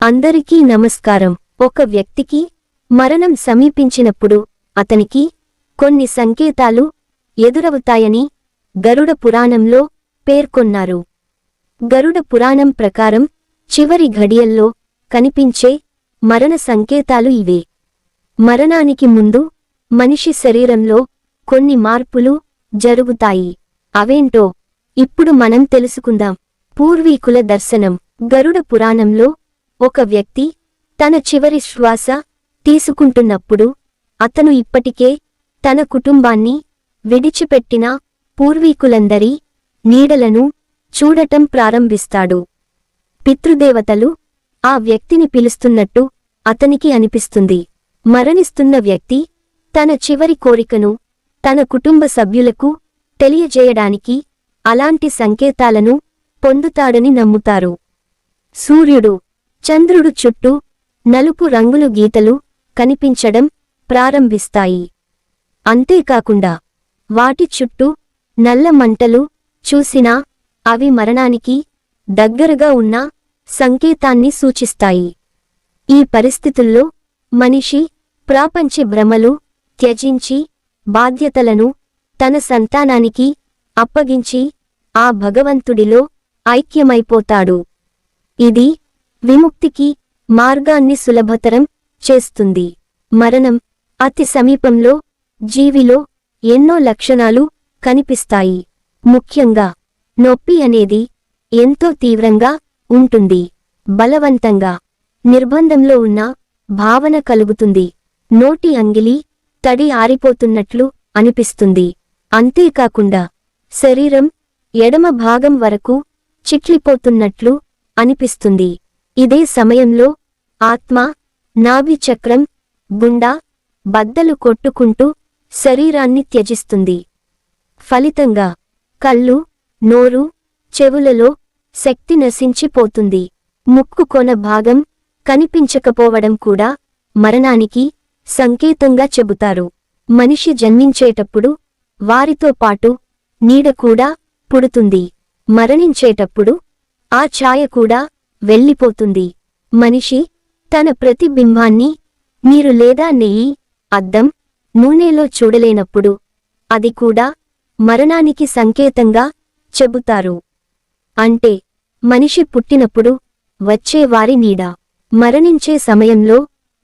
అందరికీ నమస్కారం. ఒక వ్యక్తికి మరణం సమీపించినప్పుడు అతనికి కొన్ని సంకేతాలు ఎదురవుతాయని గరుడ పురాణంలో పేర్కొన్నారు. గరుడ పురాణం ప్రకారం చివరి ఘడియల్లో కనిపించే మరణ సంకేతాలు ఇవే. మరణానికి ముందు మనిషి శరీరంలో కొన్ని మార్పులు జరుగుతాయి. అవేంటో ఇప్పుడు మనం తెలుసుకుందాం. పూర్వీకుల దర్శనం. గరుడ పురాణంలో ఒక వ్యక్తి తన చివరి శ్వాస తీసుకుంటున్నప్పుడు అతను ఇప్పటికే తన కుటుంబాన్ని విడిచిపెట్టిన పూర్వీకులందరి నీడలను చూడటం ప్రారంభిస్తాడు. పితృదేవతలు ఆ వ్యక్తిని పిలుస్తున్నట్టు అతనికి అనిపిస్తుంది. మరణిస్తున్న వ్యక్తి తన చివరి కోరికను తన కుటుంబ సభ్యులకు తెలియజేయడానికి అలాంటి సంకేతాలను పొందుతాడని నమ్ముతారు. సూర్యుడు చంద్రుడు చుట్టూ నలుపు రంగులు గీతలు కనిపించడం ప్రారంభిస్తాయి. అంతేకాకుండా వాటి చుట్టూ నల్ల మంటలు చూసినా అవి మరణానికి దగ్గరగా ఉన్న సంకేతాన్ని సూచిస్తాయి. ఈ పరిస్థితుల్లో మనిషి ప్రాపంచి భ్రమలు త్యజించి బాధ్యతలను తన సంతానానికి అప్పగించి ఆ భగవంతుడిలో ఐక్యమైపోతాడు. ఇది విముక్తికి మార్గాన్ని సులభతరం చేస్తుంది. మరణం అతి సమీపంలో జీవిలో ఎన్నో లక్షణాలు కనిపిస్తాయి. ముఖ్యంగా నొప్పి అనేది ఎంతో తీవ్రంగా ఉంటుంది. బలవంతంగా నిర్బంధంలో ఉన్న భావన కలుగుతుంది. నోటి అంగిలి తడి ఆరిపోతున్నట్లు అనిపిస్తుంది. అంతేకాకుండా శరీరం ఎడమ భాగం వరకు చిట్లిపోతున్నట్లు అనిపిస్తుంది. ఇదే సమయంలో ఆత్మ నాభి చక్రం గుండా బద్దలు కొట్టుకుంటూ శరీరాన్ని త్యజిస్తుంది. ఫలితంగా కళ్ళు నోరు చెవులలో శక్తి నశించిపోతుంది. ముక్కు కొన భాగం కనిపించకపోవడం కూడా మరణానికి సంకేతంగా చెబుతారు. మనిషి జన్మించేటప్పుడు వారితో పాటు నీడ కూడా పుడుతుంది. మరణించేటప్పుడు ఆ ఛాయ కూడా వెళ్ళిపోతుంది. మనిషి తన ప్రతిబింబాన్ని మీరు లేదా నెయ్యి అద్దం నూనెలో చూడలేనప్పుడు అది కూడా మరణానికి సంకేతంగా చెబుతారు. అంటే మనిషి పుట్టినప్పుడు వచ్చే వారి నీడ మరణించే సమయంలో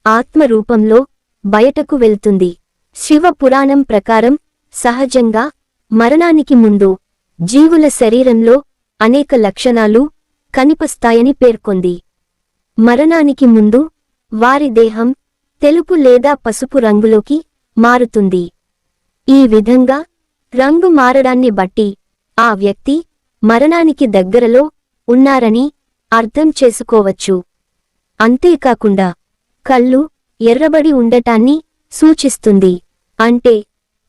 ఆత్మరూపంలో బయటకు వెళ్తుంది. శివ పురాణం ప్రకారం సహజంగా మరణానికి ముందు జీవుల శరీరంలో అనేక లక్షణాలు కనిపిస్తాయని పేర్కొంది. మరణానికి ముందు వారి దేహం తెలుపు లేదా పసుపు రంగులోకి మారుతుంది. ఈ విధంగా రంగు మారడాన్ని బట్టి ఆ వ్యక్తి మరణానికి దగ్గరలో ఉన్నారని అర్థం చేసుకోవచ్చు. అంతేకాకుండా కళ్ళు ఎర్రబడి ఉండటాన్ని సూచిస్తుంది. అంటే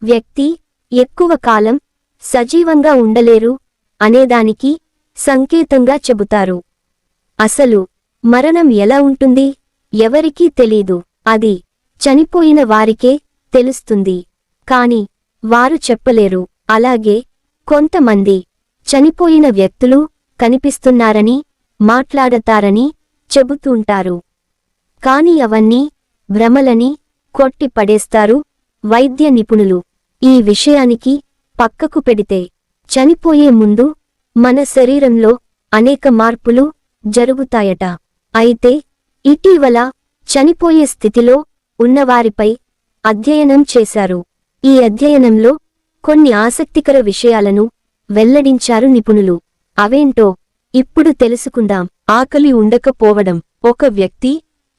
వ్యక్తి ఎక్కువ కాలం సజీవంగా ఉండలేరు అనేదానికి సంకేతంగా చెబుతారు. అసలు మరణం ఎలా ఉంటుంది? ఎవరికీ తెలీదు. అది చనిపోయిన వారికే తెలుస్తుంది. కాని వారు చెప్పలేరు. అలాగే కొంతమంది చనిపోయిన వ్యక్తులు కనిపిస్తున్నారని మాట్లాడతారని చెబుతుంటారు కాని అవన్నీ భ్రమలని కొట్టి పడేస్తారు వైద్య నిపుణులు. ఈ విషయానికి పక్కకు పెడితే చనిపోయే ముందు మన శరీరంలో అనేక మార్పులు జరుగుతాయట. అయితే ఇటీవల చనిపోయే స్థితిలో ఉన్నవారిపై అధ్యయనం చేశారు. ఈ అధ్యయనంలో కొన్ని ఆసక్తికర విషయాలను వెల్లడించారు నిపుణులు. అవేంటో ఇప్పుడు తెలుసుకుందాం. ఆకలి ఉండకపోవడం. ఒక వ్యక్తి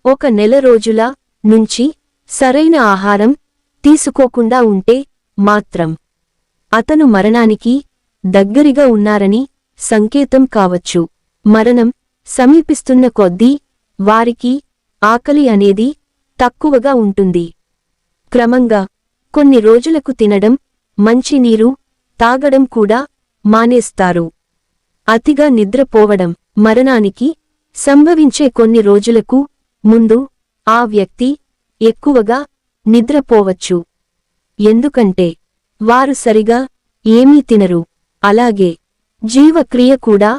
ఒక నెల రోజుల నుంచి సరైన ఆహారం తీసుకోకుండా ఉంటే మాత్రం అతను మరణానికి దగ్గరిగా ఉన్నారని సంకేతం కావచ్చు. మరణం సమీపిస్తున్న కొద్దీ వారికి ఆకలి అనేది తక్కువగా ఉంటుంది. క్రమంగా కొన్ని రోజులకు తినడం మంచినీరు తాగడం కూడా మానేస్తారు. అతిగా నిద్రపోవడం మరణానికి సంభవించే కొన్ని రోజులకు ముందు ఆ వ్యక్తి ఎక్కువగా నిద్రపోవచ్చు. ఎందుకంటే వారు సరిగా ఏమీ తినరు. అలాగే జీవక్రియ కూడా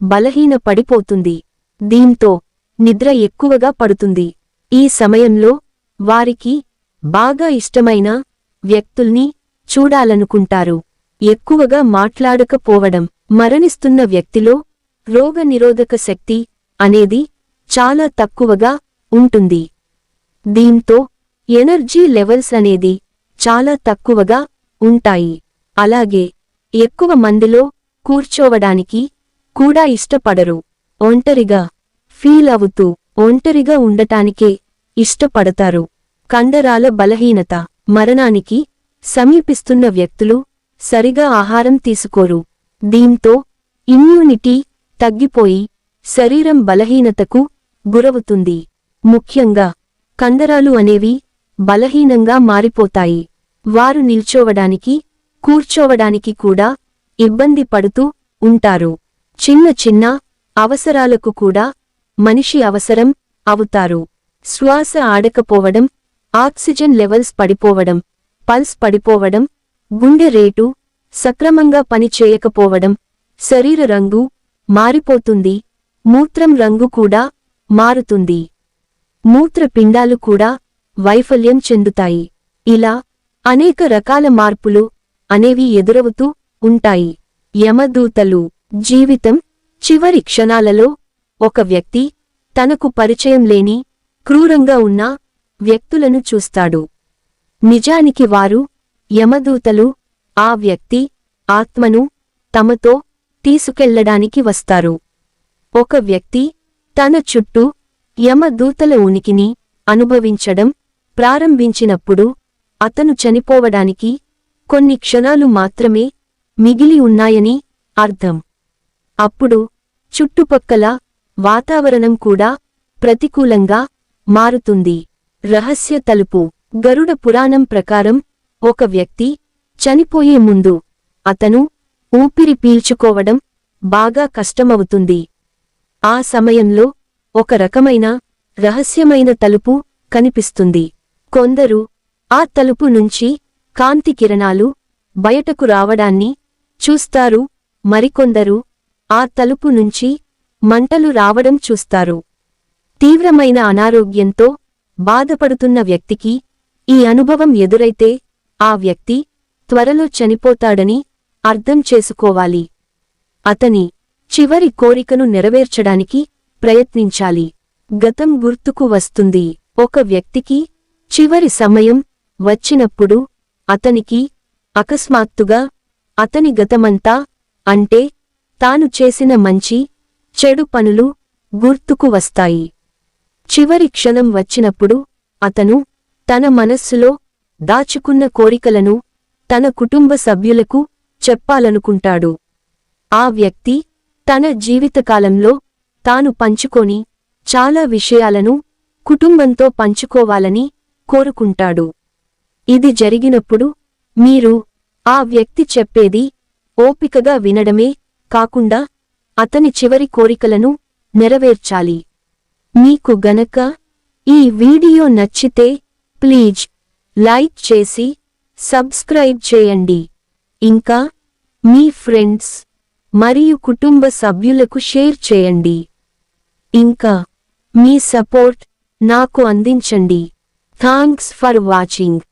బలహీనపడిపోతుంది. దీంతో నిద్ర ఎక్కువగా పడుతుంది. ఈ సమయంలో వారికి బాగా ఇష్టమైన వ్యక్తుల్ని చూడాలనుకుంటారు. ఎక్కువగా మాట్లాడకపోవడం మరణిస్తున్న వ్యక్తిలో రోగనిరోధక శక్తి అనేది చాలా తక్కువగా ఉంటుంది. దీంతో ఎనర్జీ లెవెల్స్ అనేది చాలా తక్కువగా ఉంటాయి. అలాగే ఎక్కువ మందిలో కూర్చోవడానికి కూడా ఇష్టపడరు. ఒంటరిగా ఫీల్ అవుతూ ఒంటరిగా ఉండటానికే ఇష్టపడతారు. కండరాల బలహీనత మరణానికి సమీపిస్తున్న వ్యక్తులు సరిగా ఆహారం తీసుకోరు. దీంతో ఇమ్యూనిటీ తగ్గిపోయి శరీరం బలహీనతకు గురవుతుంది. ముఖ్యంగా కండరాలు అనేవి బలహీనంగా మారిపోతాయి. వారు నిల్చోవడానికి కూర్చోవడానికి కూడా ఇబ్బంది పడుతూ ఉంటారు. చిన్న చిన్న అవసరాలకు కూడా మనిషి అవసరం అవుతారు. శ్వాస ఆడకపోవడం ఆక్సిజన్ లెవెల్స్ పడిపోవడం పల్స్ పడిపోవడం గుండె రేటు సక్రమంగా పని చేయకపోవడం శరీర రంగు మారిపోతుంది మూత్రం రంగు కూడా మారుతుంది. మూత్రపిండాలు కూడా వైఫల్యం చెందుతాయి. ఇలా అనేక రకాల మార్పులు అనేవి ఎదురవుతూ ఉంటాయి. యమదూతలు జీవితం చివరి క్షణాలలో ఒక వ్యక్తి తనకు పరిచయం లేని క్రూరంగా ఉన్న వ్యక్తులను చూస్తాడు. నిజానికి వారు యమదూతలు ఆ వ్యక్తి ఆత్మను తమతో తీసుకెళ్ళడానికి వస్తారు. ఒక వ్యక్తి తన చుట్టూ యమదూతల ఉనికిని అనుభవించడం ప్రారంభించినప్పుడు అతను చనిపోవడానికి కొన్ని క్షణాలు మాత్రమే మిగిలి ఉన్నాయని అర్థం. అప్పుడు చుట్టుపక్కల వాతావరణం కూడా ప్రతికూలంగా మారుతుంది. రహస్య తలుపు. గరుడ పురాణం ప్రకారం ఒక వ్యక్తి చనిపోయే ముందు అతను ఊపిరి పీల్చుకోవడం బాగా కష్టమవుతుంది. ఆ సమయంలో ఒక రకమైన రహస్యమైన తలుపు కనిపిస్తుంది. కొందరు ఆ తలుపు నుంచి కాంతి కిరణాలు బయటకు రావడాన్ని చూస్తారు. మరికొందరు ఆ తలుపు నుంచి మంటలు రావడం చూస్తారు. తీవ్రమైన అనారోగ్యంతో బాధపడుతున్న వ్యక్తికి ఈ అనుభవం ఎదురైతే ఆ వ్యక్తి త్వరలో చనిపోతాడని అర్థం చేసుకోవాలి. అతని చివరి కోరికను నెరవేర్చడానికి ప్రయత్నించాలి. గతం గుర్తుకు వస్తుంది. ఒక వ్యక్తికి చివరి సమయం వచ్చినప్పుడు అతనికి అకస్మాత్తుగా అతని గతమంతా అంటే తాను చేసిన మంచి చెడు పనులు గుర్తుకు వస్తాయి. చివరి క్షణం వచ్చినప్పుడు అతను తన మనస్సులో దాచుకున్న కోరికలను తన కుటుంబ సభ్యులకు చెప్పాలనుకుంటాడు. ఆ వ్యక్తి తన జీవితకాలంలో తాను పంచుకొని చాలా విషయాలను కుటుంబంతో పంచుకోవాలని కోరుకుంటాడు. ఇది జరిగినప్పుడు మీరు ఆ వ్యక్తి చెప్పేది ఓపికగా వినడమే కాకుండా అతని చివరి కోరికలను నెరవేర్చాలి. మీకు గనక ఈ వీడియో నచ్చితే ప్లీజ్ లైక్ చేసి సబ్స్క్రైబ్ చేయండి. ఇంకా మీ ఫ్రెండ్స్ మరియు కుటుంబ సభ్యులకు షేర్ చేయండి. ఇంకా మీ సపోర్ట్ నాకు అందించండి. Thanks for watching.